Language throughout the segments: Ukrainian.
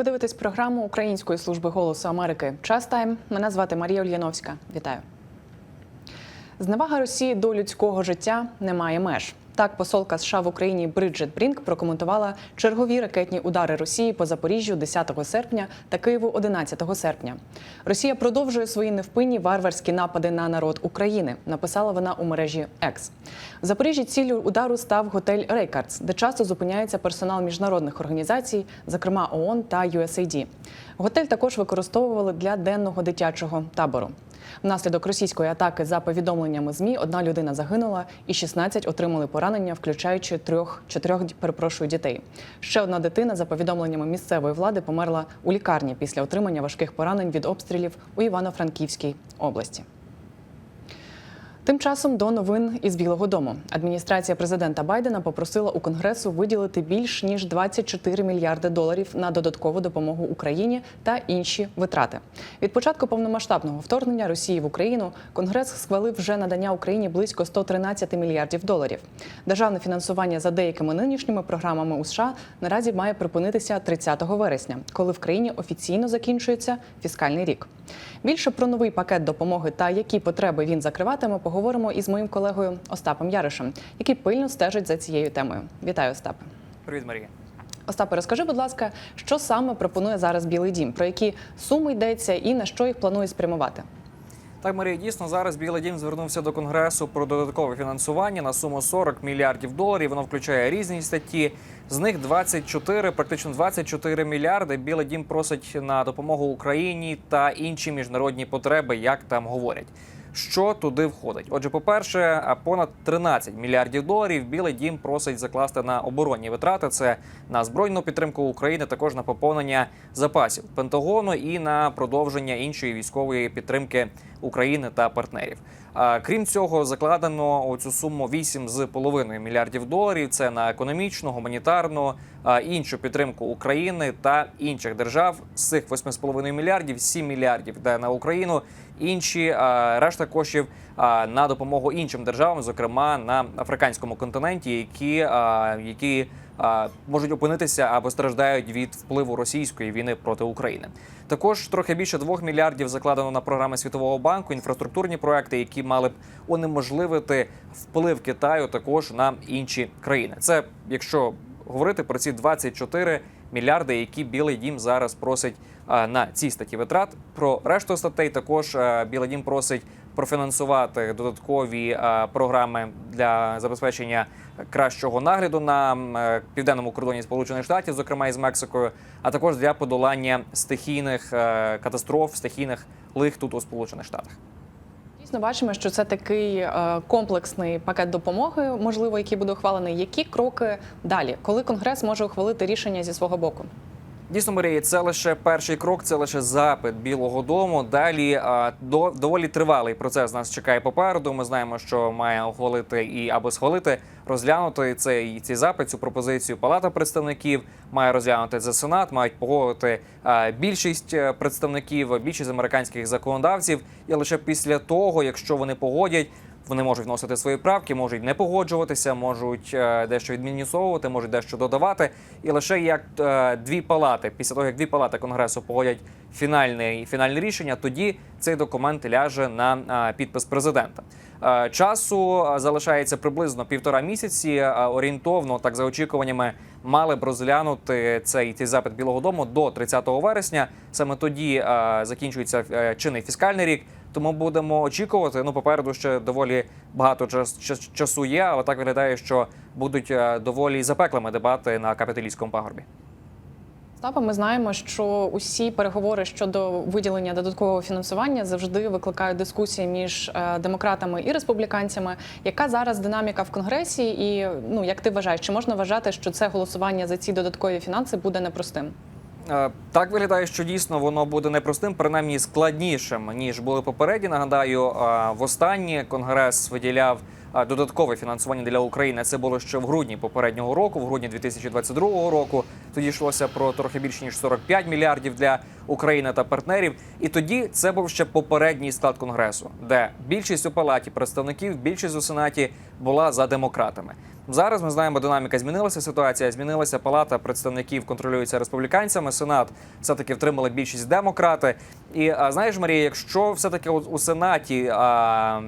Ви дивитесь програму Української служби голосу Америки. Час тайм. Мене звати Марія Ульяновська. Вітаю. Зневага Росії до людського життя не має меж. Так, посолка США в Україні Бриджит Брінк прокоментувала чергові ракетні удари Росії по Запоріжжю 10 серпня та Києву 11 серпня. Росія продовжує свої невпинні варварські напади на народ України. Написала вона у мережі X. В Запоріжжі ціллю удару став готель Рейкардс, де часто зупиняється персонал міжнародних організацій, зокрема ООН та USAID. Готель також використовували для денного дитячого табору. Внаслідок російської атаки, за повідомленнями змі, одна людина загинула і 16 отримали поранення, включаючи трьох чотирьох перепрошую дітей. Ще одна дитина, за повідомленнями місцевої влади, померла у лікарні після отримання важких поранень від обстрілів у Івано-Франківській області. Тим часом до новин із Білого Дому адміністрація президента Байдена попросила у Конгресу виділити більш ніж 24 мільярди доларів на додаткову допомогу Україні та інші витрати. Від початку повномасштабного вторгнення Росії в Україну Конгрес схвалив вже надання Україні близько 113 мільярдів доларів. Державне фінансування за деякими нинішніми програмами у США наразі має припинитися 30 вересня, коли в країні офіційно закінчується фіскальний рік. Більше про новий пакет допомоги та які потреби він закриватиме, поговоримо із моїм колегою Остапом Яришем, який пильно стежить за цією темою. Вітаю, Остапе. Привіт, Марія. Остапе, розкажи, будь ласка, що саме пропонує зараз Білий Дім, про які суми йдеться і на що їх планує спрямувати? Так, Марія, дійсно зараз Білий Дім звернувся до конгресу про додаткове фінансування на суму 40 мільярдів доларів. Воно включає різні статті. З них 24, практично 24 мільярди. Білий Дім просить на допомогу Україні та інші міжнародні потреби, як там говорять. Що туди входить? Отже, по-перше, понад 13 мільярдів доларів Білий Дім просить закласти на оборонні витрати. Це на збройну підтримку України, також на поповнення запасів Пентагону і на продовження іншої військової підтримки України та партнерів. Крім цього, закладено у цю суму 8,5 мільярдів доларів. Це на економічну, гуманітарну, іншу підтримку України та інших держав. З цих 8,5 мільярдів 7 мільярдів йде на Україну. Інші решта коштів на допомогу іншим державам, зокрема на африканському континенті, які, які можуть опинитися або страждають від впливу російської війни проти України. Також трохи більше 2 мільярдів закладено на програми Світового банку, інфраструктурні проекти, які мали б унеможливити вплив Китаю також на інші країни. Це якщо говорити про ці 24 мільярди, які Білий Дім зараз просить на ці статті витрат. Про решту статей також Білий Дім просить профінансувати додаткові програми для забезпечення кращого нагляду на е, південному кордоні Сполучених Штатів, зокрема із Мексикою, а також для подолання стихійних е, катастроф, стихійних лих тут у Сполучених Штатах. Дійсно, бачимо, що це такий е, комплексний пакет допомоги, можливо, який буде ухвалений. Які кроки далі, коли Конгрес може ухвалити рішення зі свого боку? Дійсно, Марія, це лише перший крок, це лише запит Білого Дому. Далі до доволі тривалий процес нас чекає попереду. Ми знаємо, що має ухвалити і або схвалити, розглянути цей цей запит, цю пропозицію Палата представників. Має розглянути це Сенат, мають погодити більшість е, представників, більшість американських законодавців. І лише після того, якщо вони погодять. Вони можуть вносити свої правки, можуть не погоджуватися, можуть е, дещо відмінісовувати, можуть дещо додавати. І лише як е, дві палати, після того як дві палати конгресу погодять фінальне фінальне рішення, тоді цей документ ляже на е, підпис президента. Часу залишається приблизно півтора місяці. Орієнтовно, так за очікуваннями, мали б розглянути цей, цей запит Білого Дому до 30 вересня. Саме тоді закінчується чинний фіскальний рік. Тому будемо очікувати. Ну, попереду ще доволі багато час, час- часу є, але так виглядає, що будуть е, доволі запеклими дебати на капіталійському пагорбі. Остапа, ми знаємо, що усі переговори щодо виділення додаткового фінансування завжди викликають дискусії між е, демократами і республіканцями. Яка зараз динаміка в конгресі? І ну як ти вважаєш, чи можна вважати, що це голосування за ці додаткові фінанси буде непростим? Е, Так виглядає, що дійсно воно буде непростим, принаймні складнішим ніж були попередні. Нагадаю, е, востаннє конгрес виділяв е, додаткове фінансування для України. Це було ще в грудні попереднього року, в грудні 2022 року. Тоді йшлося про трохи більше ніж 45 мільярдів для України та партнерів. І тоді це був ще попередній склад конгресу, де більшість у палаті представників, більшість у сенаті була за демократами. Зараз ми знаємо, динаміка змінилася. Ситуація змінилася. Палата представників контролюється республіканцями. Сенат все таки втримали більшість демократи. І знаєш, Марія, якщо все таки у сенаті а,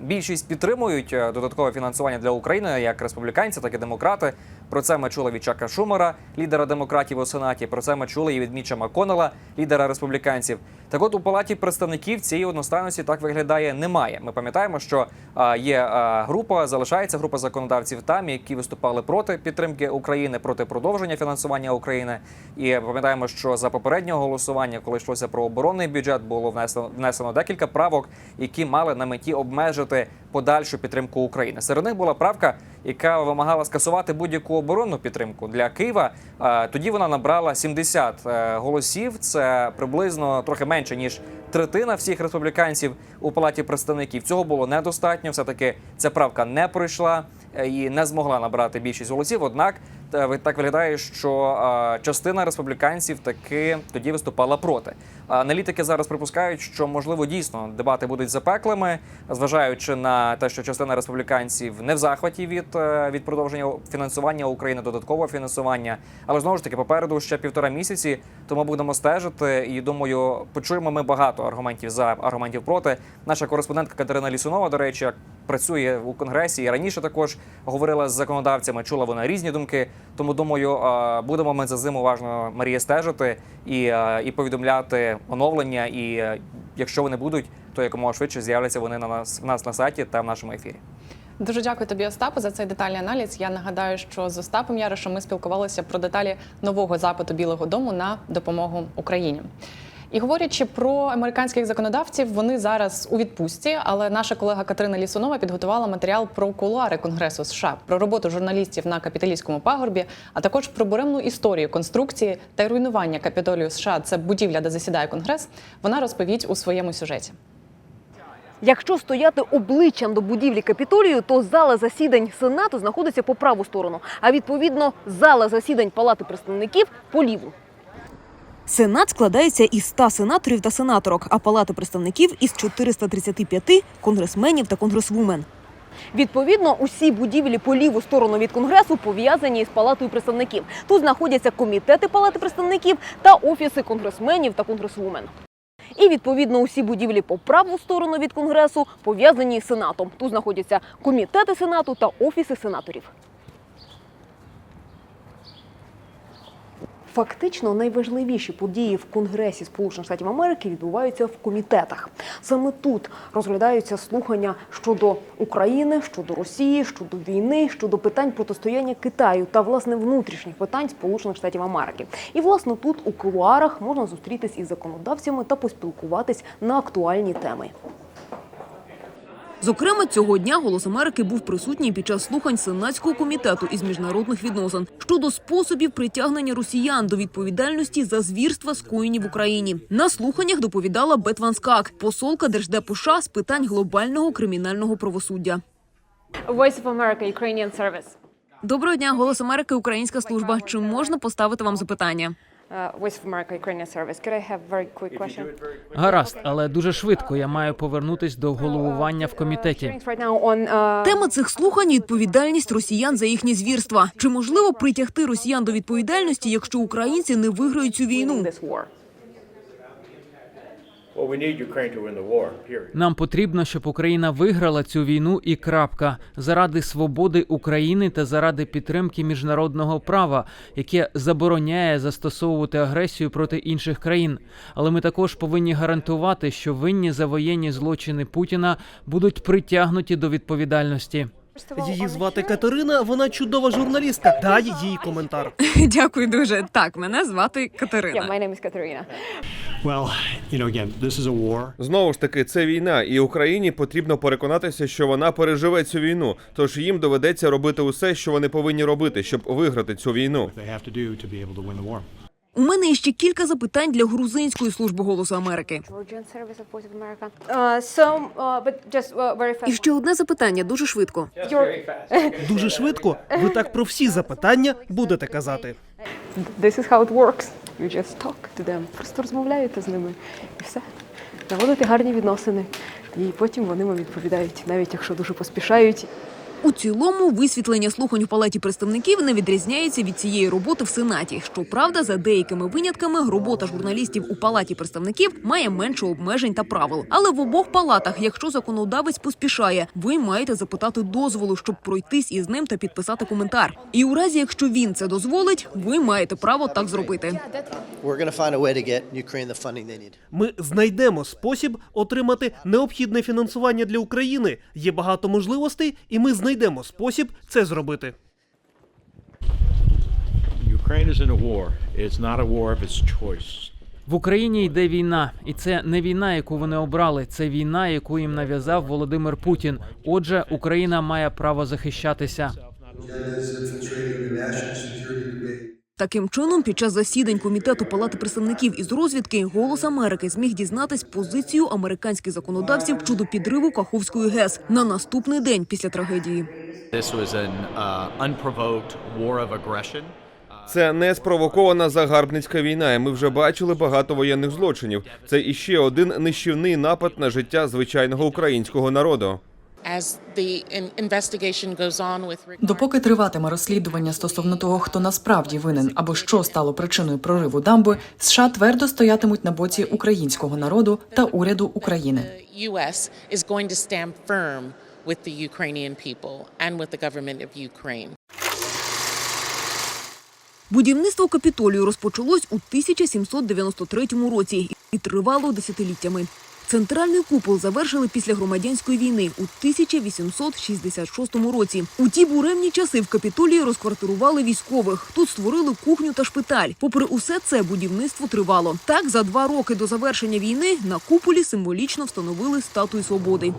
більшість підтримують е, додаткове фінансування для України, як республіканці, так і демократи. Про це ми чули від Чака Шумера, лідера демократів у сенаті. Про це ми чули і від Міча Маконела, лідера республіканців. Так от у палаті представників цієї одностайності так виглядає немає. Ми пам'ятаємо, що є група, залишається група законодавців там, які виступали проти підтримки України, проти продовження фінансування України. І пам'ятаємо, що за попереднього голосування, коли йшлося про оборонний бюджет, було внесено внесено декілька правок, які мали на меті обмежити подальшу підтримку України. Серед них була правка, яка вимагала скасувати будь-яку оборонну підтримку для Києва. Тоді вона набрала 70 е, голосів. Це приблизно трохи менше ніж третина всіх республіканців у палаті представників. Цього було недостатньо. Все таки ця правка не пройшла е, і не змогла набрати більшість голосів. Однак так виглядає, що е, частина республіканців таки тоді виступала проти. Аналітики зараз припускають, що можливо дійсно дебати будуть запеклими, зважаючи на те, що частина республіканців не в захваті від, е, від продовження фінансування України, додаткового фінансування. Але знову ж таки, попереду ще півтора місяці, тому будемо стежити. І думаю, почуємо ми багато аргументів за аргументів проти. Наша кореспондентка Катерина Лісунова, до речі, працює у конгресі і раніше також говорила з законодавцями. Чула вона різні думки. Тому думаю, е, будемо ми за зим уважно Марія стежити і, е, і повідомляти оновлення. І е, якщо вони будуть, то якомога швидше з'являться вони на нас в нас на сайті та в нашому ефірі. Дуже дякую тобі, Остапу, за цей детальний аналіз. Я нагадаю, що з Остапом Яришем ми спілкувалися про деталі нового запиту Білого Дому на допомогу Україні. І говорячи про американських законодавців, вони зараз у відпустці. Але наша колега Катерина Лісунова підготувала матеріал про кулуари Конгресу США, про роботу журналістів на капіталійському пагорбі, а також про буремну історію конструкції та руйнування капітолію США. Це будівля, де засідає конгрес. Вона розповість у своєму сюжеті. Якщо стояти обличчям до будівлі капітолію, то зала засідань сенату знаходиться по праву сторону, а відповідно зала засідань палати представників по ліву. Сенат складається із 100 сенаторів та сенаторок, а палата представників із 435 конгресменів та конгресвумен. Відповідно, усі будівлі по ліву сторону від конгресу пов'язані із палатою представників. Тут знаходяться комітети палати представників та офіси конгресменів та конгресвумен. І відповідно усі будівлі по праву сторону від конгресу пов'язані з сенатом. Тут знаходяться комітети сенату та офіси сенаторів. Фактично найважливіші події в Конгресі Сполучених Штатів Америки відбуваються в комітетах. Саме тут розглядаються слухання щодо України, щодо Росії, щодо війни, щодо питань протистояння Китаю та власне внутрішніх питань Сполучених Штатів Америки. І власне тут у кулуарах можна зустрітись із законодавцями та поспілкуватись на актуальні теми. Зокрема, цього дня голос Америки був присутній під час слухань сенатського комітету із міжнародних відносин щодо способів притягнення росіян до відповідальності за звірства, скоєні в Україні. На слуханнях доповідала Бет Ван Скак, посолка Держдепу США з питань глобального кримінального правосуддя. Voice of America Ukrainian Service. Доброго дня, голос Америки, українська служба. Чи можна поставити вам запитання? Uh, Voice America Ukrainian Service. Could I have very quick question? Гаразд, але дуже швидко я маю повернутись до головування в комітеті. Hearings right now on uh, Тема цих слухань відповідальність росіян за їхні звірства. Чи можливо притягти росіян до відповідальності, якщо українці не виграють цю війну? this war. Well, we need Ukraine to win the war, period. Нам потрібно, щоб Україна виграла цю війну і крапка заради свободи України та заради підтримки міжнародного права, яке забороняє застосовувати агресію проти інших країн. Але ми також повинні гарантувати, що винні за воєнні злочини Путіна будуть притягнуті до відповідальності. Її звати Катерина, вона чудова журналістка. Дай їй коментар. Дякую дуже. Так, мене звати Yeah, Катерина. my name is Katerina. Well, you know, again, this is a war. Знову ж таки, це війна, і Україні потрібно переконатися, що вона переживе цю війну. Тож їм доведеться робити усе, що вони повинні робити, щоб виграти цю війну. They have to do to be able to win the war. У мене ще кілька запитань для грузинської служби голосу Америки. Uh, uh, uh. І ще одне запитання дуже швидко. Дуже швидко. Ви так про всі запитання будете казати. This is how it works. You just talk to them. Просто розмовляєте з ними і все. Наводити гарні відносини. І потім вони вам відповідають, навіть якщо дуже поспішають. У цілому висвітлення слухань у палаті представників не відрізняється від цієї роботи в сенаті. Щоправда, за деякими винятками, робота журналістів у палаті представників має менше обмежень та правил. Але в обох палатах, якщо законодавець поспішає, ви маєте запитати дозволу, щоб пройтись із ним та підписати коментар. І у разі, якщо він це дозволить, ви маєте право так зробити. Ми знайдемо спосіб отримати необхідне фінансування для України. Є багато можливостей, і ми знайдемо спосіб це зробити. В Україні йде війна, і це не війна, яку вони обрали. Це війна, яку їм нав'язав Володимир Путін. Отже, Україна має право захищатися. Таким чином, під час засідань комітету Палати представників із розвідки голос Америки зміг дізнатись позицію американських законодавців щодо підриву Каховської ГЕС на наступний день після трагедії. Uh. Це не спровокована загарбницька війна, і ми вже бачили багато воєнних злочинів. Це іще один нищівний напад на життя звичайного українського народу. As the in- investigation goes on with regard Допоки триватиме розслідування стосовно того, хто насправді винен або що стало причиною прориву дамби, США твердо стоятимуть на боці українського народу та уряду України. the U.S. is going to stand firm with the Ukrainian people and with the government of Ukraine. Будівництво капітолію розпочалось у 1793 році і тривало десятиліттями. Центральний купол завершили після громадянської війни у 1866 році. У ті буремні часи в капітолії розквартирували військових. Тут створили кухню та шпиталь. Попри усе це будівництво тривало. Так, за два роки до завершення війни на куполі символічно встановили статую свободи,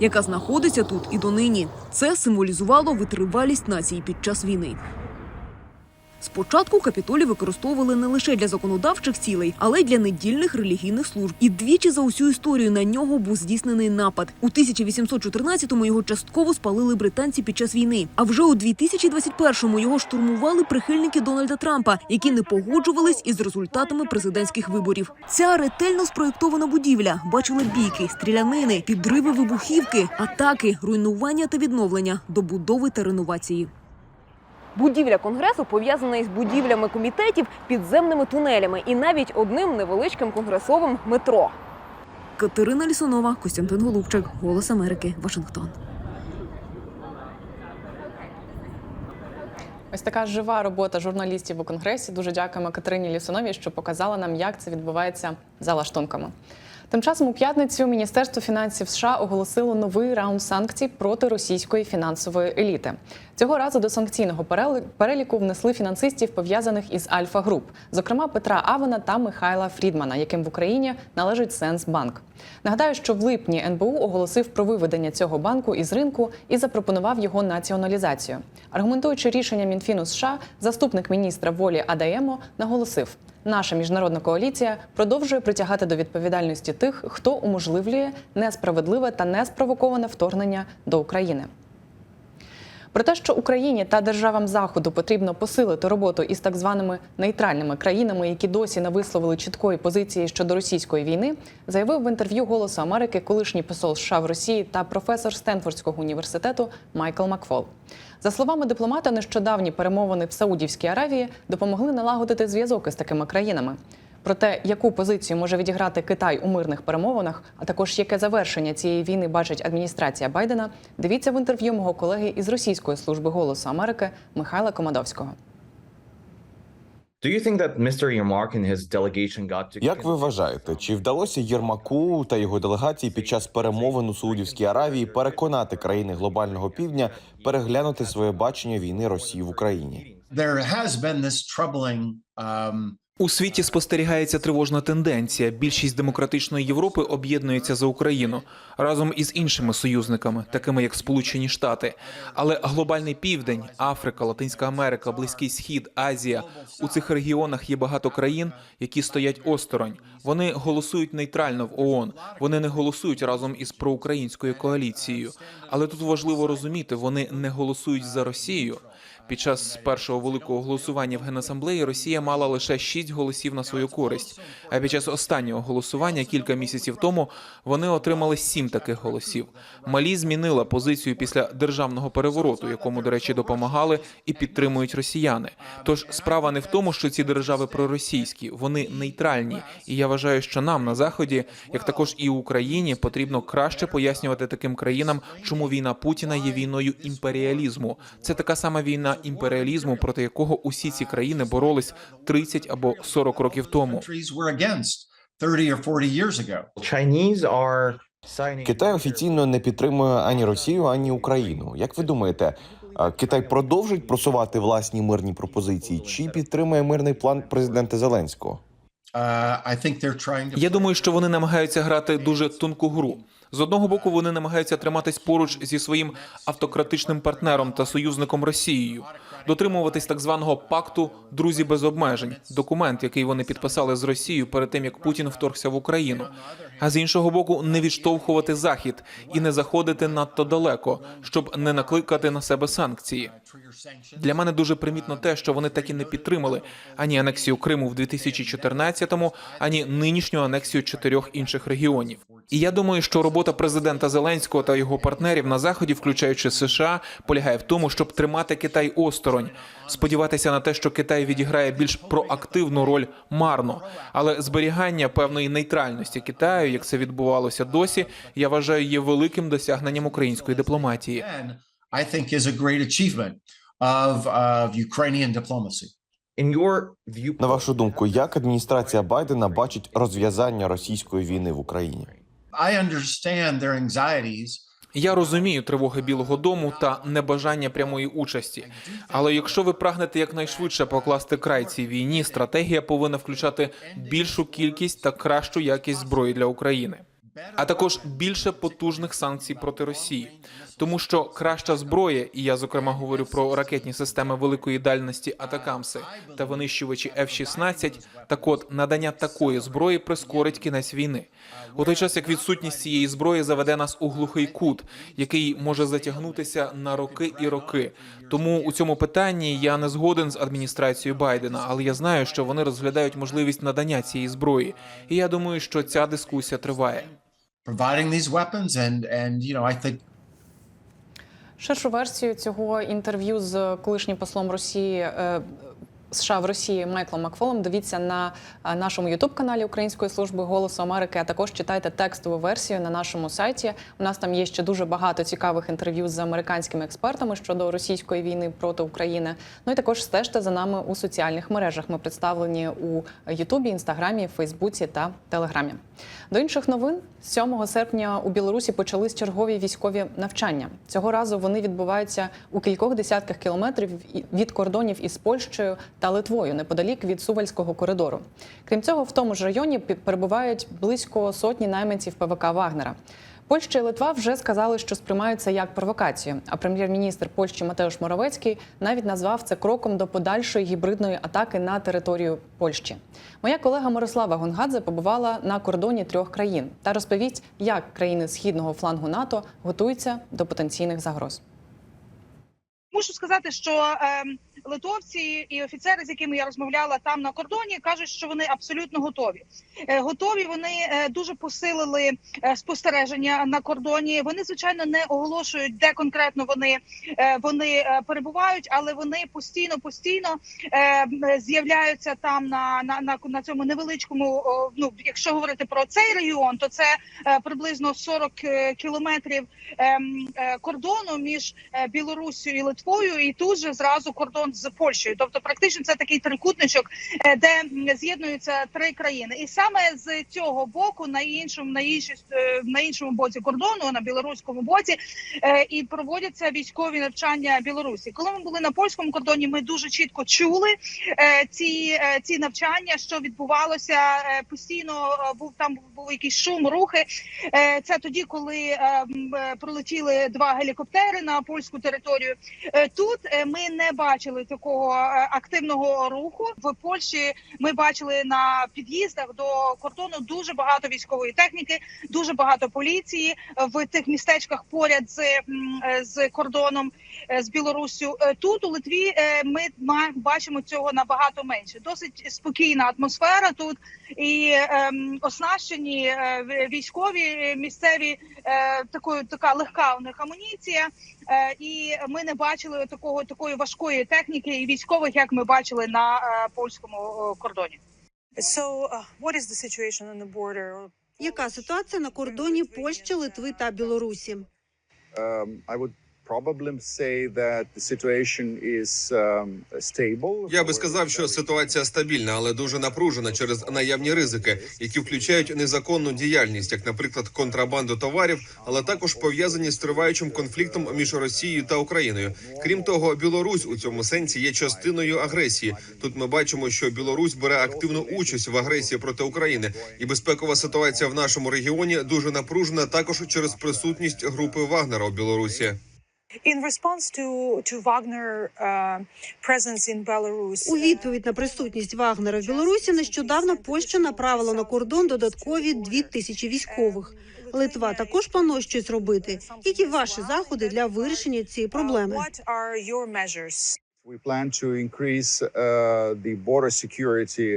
яка знаходиться тут і донині. Це символізувало витривалість нації під час війни. Спочатку капітолій використовували не лише для законодавчих цілей, але й для недільних релігійних служб. І двічі за усю історію на нього був здійснений напад. У 1814-му його частково спалили британці під час війни. А вже у 2021-му його штурмували прихильники Дональда Трампа, які не погоджувались із результатами президентських виборів. Ця ретельно спроєктована будівля бачила бійки, стрілянини, підриви вибухівки, атаки, руйнування та відновлення, добудови та реновації. Будівля конгресу пов'язана із будівлями комітетів, підземними тунелями і навіть одним невеличким конгресовим метро. Катерина Лісунова, Костянтин Голубчик, Голос Америки, Вашингтон. Ось така жива робота журналістів у конгресі. Дуже дякуємо Катерині Лісуновій, що показала нам, як це відбувається за лаштунками. Тим часом у п'ятницю Міністерство фінансів США оголосило новий раунд санкцій проти російської фінансової еліти. Цього разу до санкційного переліку внесли фінансистів, пов'язаних із Альфа Груп, зокрема Петра Авена та Михайла Фрідмана, яким в Україні належить Сенсбанк. Нагадаю, що в липні НБУ оголосив про виведення цього банку із ринку і запропонував його націоналізацію. Аргументуючи рішення Мінфіну США, заступник міністра волі Адаємо наголосив. Наша міжнародна коаліція продовжує притягати до відповідальності тих, хто уможливлює несправедливе та неспровоковане вторгнення до України. Про те, що Україні та державам Заходу потрібно посилити роботу із так званими нейтральними країнами, які досі не висловили чіткої позиції щодо російської війни, заявив в інтерв'ю Голосу Америки колишній посол США в Росії та професор Стенфордського університету Майкл Макфол. За словами дипломата, нещодавні перемовини в Саудівській Аравії допомогли налагодити зв'язок із такими країнами. Про те, яку позицію може відіграти Китай у мирних перемовинах, а також яке завершення цієї війни бачить адміністрація Байдена, дивіться в інтерв'ю мого колеги із російської служби голосу Америки Михайла Комадовського. Як ви вважаєте, чи вдалося Єрмаку та його делегації під час перемовин у Саудівській Аравії переконати країни глобального півдня переглянути своє бачення війни Росії в Україні? У світі спостерігається тривожна тенденція. Більшість демократичної Європи об'єднується за Україну разом із іншими союзниками, такими як Сполучені Штати. Але глобальний південь, Африка, Латинська Америка, Близький Схід, Азія у цих регіонах є багато країн, які стоять осторонь. Вони голосують нейтрально в ООН. Вони не голосують разом із проукраїнською коаліцією. Але тут важливо розуміти, вони не голосують за Росію. Під час першого великого голосування в генасамблеї Росія мала лише шість голосів на свою користь. А під час останнього голосування кілька місяців тому вони отримали сім таких голосів. Малі змінила позицію після державного перевороту, якому, до речі, допомагали і підтримують росіяни. Тож справа не в тому, що ці держави проросійські, вони нейтральні. І я вважаю, що нам на заході, як також і Україні, потрібно краще пояснювати таким країнам, чому війна Путіна є війною імперіалізму. Це така сама війна імперіалізму, проти якого усі ці країни боролись 30 або 40 років тому. Китай офіційно не підтримує ані Росію, ані Україну. Як ви думаєте, Китай продовжить просувати власні мирні пропозиції чи підтримує мирний план президента Зеленського? Я думаю, що вони намагаються грати дуже тонку гру. З одного боку, вони намагаються триматись поруч зі своїм автократичним партнером та союзником Росією, дотримуватись так званого пакту друзі без обмежень, документ, який вони підписали з Росією перед тим, як Путін вторгся в Україну. А з іншого боку, не відштовхувати захід і не заходити надто далеко, щоб не накликати на себе санкції. Для мене дуже примітно те, що вони так і не підтримали ані анексію Криму в 2014-му, ані нинішню анексію чотирьох інших регіонів. І я думаю, що робота президента Зеленського та його партнерів на заході, включаючи США, полягає в тому, щоб тримати Китай осторонь, сподіватися на те, що Китай відіграє більш проактивну роль марно, але зберігання певної нейтральності Китаю, як це відбувалося досі, я вважаю, є великим досягненням української дипломатії. На вашу думку, як адміністрація Байдена бачить розв'язання російської війни в Україні? I understand their anxieties Я розумію тривоги Білого Дому та небажання прямої участі. Але якщо ви прагнете якнайшвидше покласти край цій війні, стратегія повинна включати більшу кількість та кращу якість зброї для України. А також більше потужних санкцій проти Росії, тому що краща зброя, і я зокрема говорю про ракетні системи великої дальності Атакамси та винищувачі F-16, Так от надання такої зброї прискорить кінець війни. У той час як відсутність цієї зброї заведе нас у глухий кут, який може затягнутися на роки і роки. Тому у цьому питанні я не згоден з адміністрацією Байдена, але я знаю, що вони розглядають можливість надання цієї зброї. І я думаю, що ця дискусія триває. providing these weapons and and you know I think Ширшу версію цього інтерв'ю з колишнім послом Росії. е, США в Росії Майклом Макфолом дивіться на е, нашому Ютуб-каналі Української служби голосу Америки. А також читайте текстову версію на нашому сайті. У нас там є ще дуже багато цікавих інтерв'ю з американськими експертами щодо російської війни проти України. Ну і також стежте за нами у соціальних мережах. Ми представлені у Ютубі, Інстаграмі, Фейсбуці та Телеграмі. До інших новин 7 серпня у Білорусі почались чергові військові навчання. Цього разу вони відбуваються у кількох десятках кілометрів від кордонів із Польщею та Литвою, неподалік від Сувальського коридору. Крім цього, в тому ж районі перебувають близько сотні найманців ПВК Вагнера. Польща і Литва вже сказали, що сприймають це як провокацію. А прем'єр-міністр Польщі Матеуш Моровецький навіть назвав це кроком до подальшої гібридної атаки на територію Польщі. Моя колега Мирослава Гонгадзе побувала на кордоні трьох країн та розповість, як країни східного флангу НАТО готуються до потенційних загроз. Мушу сказати, що е, литовці і офіцери, з якими я розмовляла там на кордоні, кажуть, що вони абсолютно готові. Е, готові вони е, дуже посилили е, спостереження на кордоні. Вони звичайно не оголошують, де конкретно вони, вони перебувають, але вони постійно постійно з'являються там на, на, на, на цьому невеличкому. ну, якщо говорити про цей регіон, то це приблизно 40 е, кілометрів ем, кордону між Білоруссю і Литвою, і тут же зразу кордон з Польщею. Тобто, практично це такий трикутничок, е, де з'єднуються три країни. І саме з цього боку, на іншому, на іншій е, на іншому боці кордону, на білоруському боці, е, і проводяться військові навчання Білорусі. Коли ми були на польському кордоні, ми дуже чітко чули ці, ці навчання, що відбувалося постійно. Був там був якийсь шум, рухи. Це тоді, коли пролетіли два гелікоптери на польську територію. Тут ми не бачили такого е, активного руху. В Польщі ми бачили на під'їздах до кордону дуже багато військової техніки, дуже багато поліції в тих містечках поряд з, е, з кордоном з Білоруссю. Е, Тут у Литві е, ми бачимо цього набагато менше. Досить спокійна атмосфера тут і ем, оснащені е, військові е, місцеві е, такою така легка у них амуніція. Е, і ми не бачили такого такої важкої техніки і військових, як ми бачили на е, польському е, кордоні. So, uh, what is the situation on the border? Яка ситуація на кордоні Польщі, Литви та Білорусі? Um, I would um. Я би сказав, що ситуація стабільна, але дуже напружена через наявні ризики, які включають незаконну діяльність, як, наприклад, контрабанду товарів, але також пов'язані з триваючим конфліктом між Росією та Україною. Крім того, Білорусь у цьому сенсі є частиною агресії. Тут ми бачимо, що Білорусь бере активну участь в агресії проти України, і безпекова ситуація в нашому регіоні дуже напружена також через присутність групи Вагнера у Білорусі. In response to to Wagner uh, presence in Belarus, У відповідь на присутність Вагнера в Білорусі нещодавно Польща направила на кордон додаткові дві тисячі військових. Литва також планує щось робити. Які ваші заходи для вирішення цієї проблеми? Uh.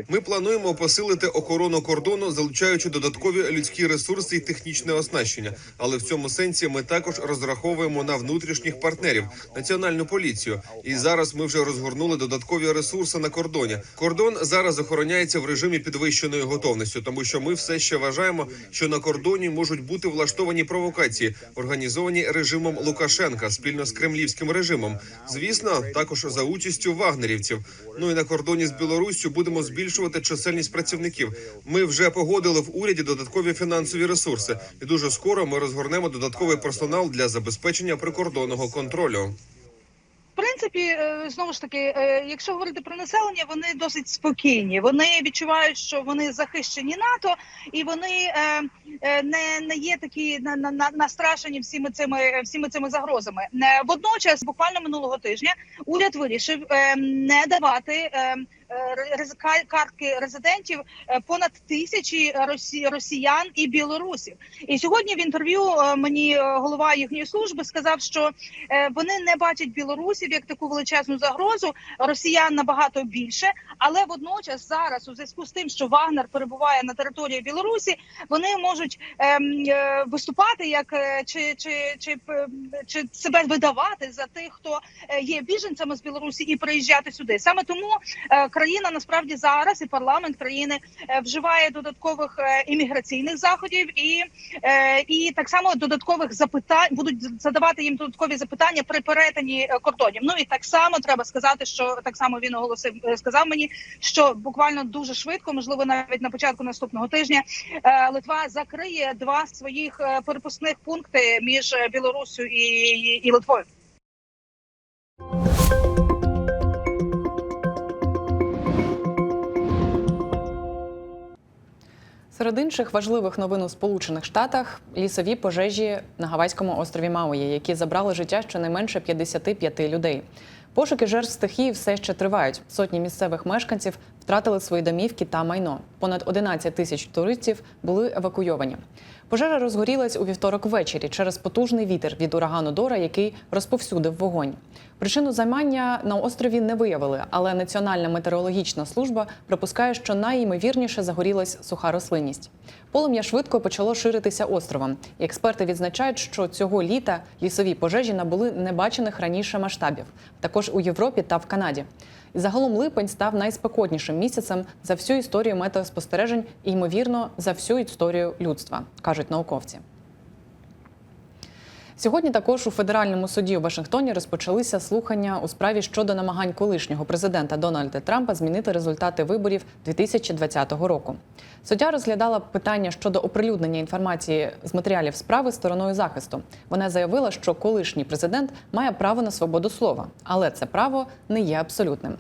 Ми плануємо посилити охорону кордону, залучаючи додаткові людські ресурси і технічне оснащення. Але в цьому сенсі ми також розраховуємо на внутрішніх партнерів, національну поліцію. І зараз ми вже розгорнули додаткові ресурси на кордоні. Кордон зараз охороняється в режимі підвищеної готовності, тому що ми все ще вважаємо, що на кордоні можуть бути влаштовані провокації, організовані режимом Лукашенка спільно з кремлівським режимом. Звісно, також за участю вагнерівців. Ну і на кордоні з Білоруссю будемо збільшувати чисельність працівників. Ми вже погодили в уряді додаткові фінансові ресурси, і дуже скоро ми розгорнемо додатковий персонал для забезпечення прикордонного контролю. Принципі, е, знову ж таки, е, якщо говорити про населення, вони досить спокійні. Вони відчувають, що вони захищені НАТО, і вони е, не, не є такі на, на, на- настрашені всіми цими всіми цими загрозами. Водночас, буквально минулого тижня, уряд вирішив не давати. Картки резидентів понад тисячі росі, росіян і білорусів. І сьогодні в інтерв'ю мені голова їхньої служби сказав, що вони не бачать білорусів як таку величезну загрозу. Росіян набагато більше, але водночас зараз, у зв'язку з тим, що Вагнер перебуває на території Білорусі, вони можуть ем, е, виступати як е, чи, чи, чи, п- чи себе видавати за тих, хто е, є біженцями з Білорусі, і приїжджати сюди. Саме тому е, країна насправді зараз і парламент країни е, вживає додаткових е, імміграційних заходів і, е, і так само додаткових запитань будуть задавати їм додаткові запитання при перетині е, кордонів. Ну і так само треба сказати, що так само він оголосив, е, сказав мені, що буквально дуже швидко, можливо, навіть на початку наступного тижня, е, Литва закриє два своїх е, перепускних пункти між Білоруссю і, і, і Литвою. Серед інших важливих новин у Сполучених Штатах лісові пожежі на Гавайському острові Мауї, які забрали життя щонайменше 55 людей. Пошуки жертв стихії все ще тривають. Сотні місцевих мешканців втратили свої домівки та майно. Понад 11 тисяч туристів були евакуйовані. Пожежа розгорілась у вівторок ввечері через потужний вітер від урагану Дора, який розповсюдив вогонь. Причину займання на острові не виявили, але Національна метеорологічна служба припускає, що найімовірніше загорілась суха рослинність. Полум'я швидко почало ширитися островом. Експерти відзначають, що цього літа лісові пожежі набули небачених раніше масштабів, також у Європі та в Канаді. І загалом липень став найспекотнішим місяцем за всю історію метеоспостережень і, ймовірно, за всю історію людства, кажуть науковці. Сьогодні також у федеральному суді у Вашингтоні розпочалися слухання у справі щодо намагань колишнього президента Дональда Трампа змінити результати виборів 2020 року. Суддя розглядала питання щодо оприлюднення інформації з матеріалів справи стороною захисту. Вона заявила, що колишній президент має право на свободу слова, але це право не є абсолютним.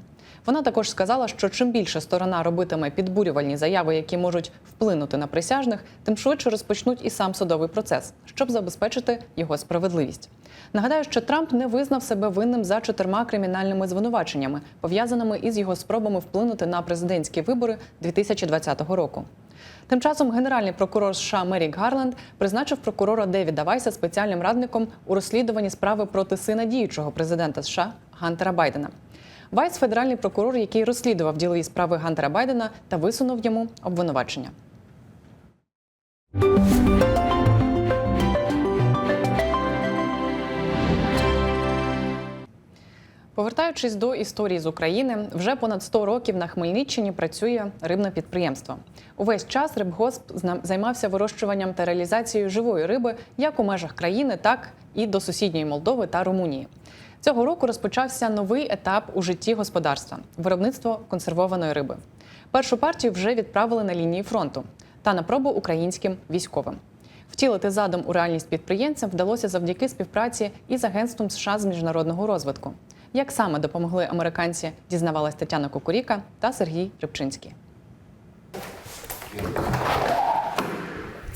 Вона також сказала, що чим більше сторона робитиме підбурювальні заяви, які можуть вплинути на присяжних, тим швидше розпочнуть і сам судовий процес, щоб забезпечити його справедливість. Нагадаю, що Трамп не визнав себе винним за чотирма кримінальними звинуваченнями, пов'язаними із його спробами вплинути на президентські вибори 2020 року. Тим часом генеральний прокурор США Мерік Гарленд призначив прокурора Девіда Вайса спеціальним радником у розслідуванні справи проти сина діючого президента США Гантера Байдена. Вайс федеральний прокурор, який розслідував ділові справи Гантера Байдена та висунув йому обвинувачення. Повертаючись до історії з України, вже понад 100 років на Хмельниччині працює рибне підприємство. Увесь час рибгосп займався вирощуванням та реалізацією живої риби як у межах країни, так і до сусідньої Молдови та Румунії. Цього року розпочався новий етап у житті господарства виробництво консервованої риби. Першу партію вже відправили на лінії фронту та на пробу українським військовим. Втілити задум у реальність підприємцям вдалося завдяки співпраці із Агентством США з міжнародного розвитку. Як саме допомогли американці, дізнавалась Тетяна Кукуріка та Сергій Рибчинський.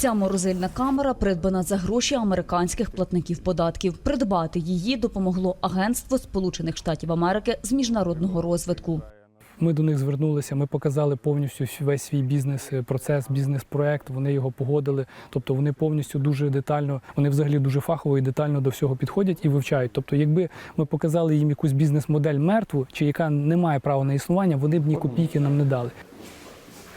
Ця морозильна камера придбана за гроші американських платників податків. Придбати її допомогло Агентство Сполучених Штатів Америки з міжнародного розвитку. Ми до них звернулися, ми показали повністю весь свій бізнес-процес, бізнес-проект. Вони його погодили. Тобто вони повністю дуже детально, вони взагалі дуже фахово і детально до всього підходять і вивчають. Тобто, якби ми показали їм якусь бізнес-модель мертву, чи яка не має права на існування, вони б ні копійки нам не дали.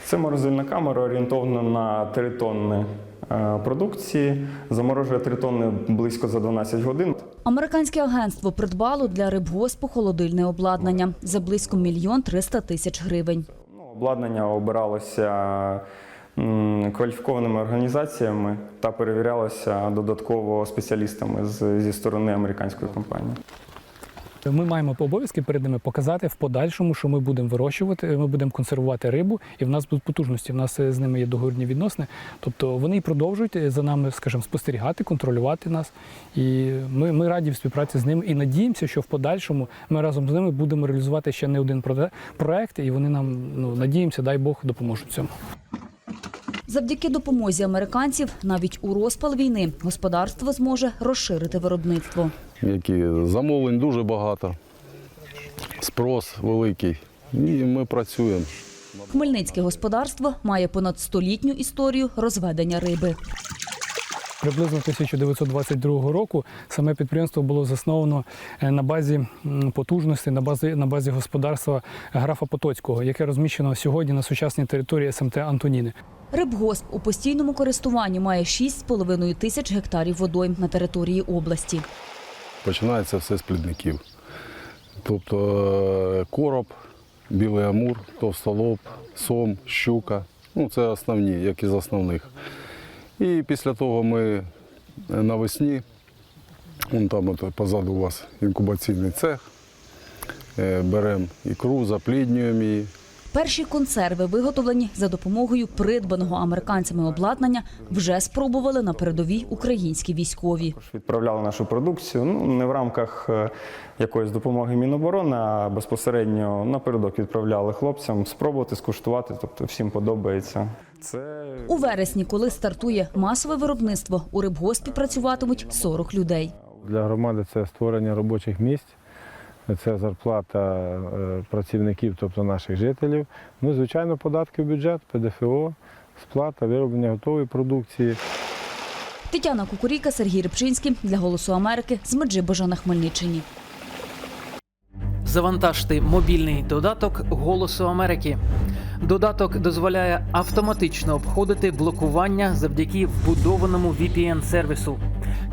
Це морозильна камера орієнтована на 3 тонни е, продукції. Заморожує 3 тонни близько за 12 годин. Американське агентство придбало для рибгоспу холодильне обладнання за близько мільйон триста тисяч гривень. Обладнання обиралося кваліфікованими організаціями та перевірялося додатково спеціалістами зі сторони американської компанії. Ми маємо обов'язки перед ними показати в подальшому, що ми будемо вирощувати, ми будемо консервувати рибу, і в нас будуть потужності. В нас е, з ними є договірні відносини. Тобто вони продовжують е, за нами, скажімо, спостерігати, контролювати нас. І ми, ми раді в співпраці з ними і надіємося, що в подальшому ми разом з ними будемо реалізувати ще не один проект, і вони нам ну надіємося, дай Бог допоможуть цьому. Завдяки допомозі американців, навіть у розпал війни, господарство зможе розширити виробництво. які замовлень дуже багато, спрос великий. І ми працюємо. Хмельницьке господарство має понад столітню історію розведення риби. Приблизно 1922 року саме підприємство було засновано е, на базі потужності, на базі, на базі господарства графа Потоцького, яке розміщено сьогодні на сучасній території СМТ Антоніни. Рибгосп у постійному користуванні має 6,5 тисяч гектарів водойм на території області. Починається все з плідників. Тобто е, короб, білий амур, товстолоб, сом, щука. Ну, це основні, як із основних. І після того ми навесні, вон там от позаду у вас інкубаційний цех, е, беремо ікру, запліднюємо її. Перші консерви, виготовлені за допомогою придбаного американцями обладнання, вже спробували на передовій українські військові. Відправляли нашу продукцію ну, не в рамках е, якоїсь допомоги Міноборони, а безпосередньо напередок відправляли хлопцям спробувати, скуштувати. Тобто всім подобається. Це У вересні, коли стартує масове виробництво, у рибгоспі працюватимуть 40 людей. Для громади це створення робочих місць, це зарплата е, працівників, тобто наших жителів. Ну, звичайно, податки в бюджет, ПДФО, сплата, вироблення готової продукції. Тетяна Кукуріка, Сергій Рибчинський для Голосу Америки з Меджибожа на Хмельниччині. Завантажте мобільний додаток Голосу Америки. Додаток дозволяє автоматично обходити блокування завдяки вбудованому VPN-сервісу.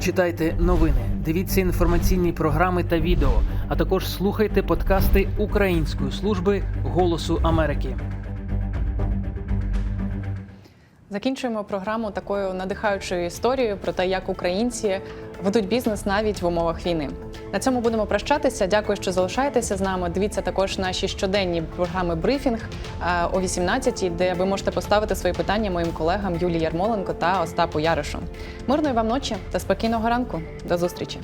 Читайте новини, дивіться інформаційні програми та відео, а також слухайте подкасти Української служби Голосу Америки. Закінчуємо програму такою надихаючою історією про те, як українці ведуть бізнес навіть в умовах війни. На цьому будемо прощатися. Дякую, що залишаєтеся з нами. Дивіться також наші щоденні програми брифінг е, о 18-й, де ви можете поставити свої питання моїм колегам Юлії Ярмоленко та Остапу Яришу. Мирної вам ночі та спокійного ранку. До зустрічі.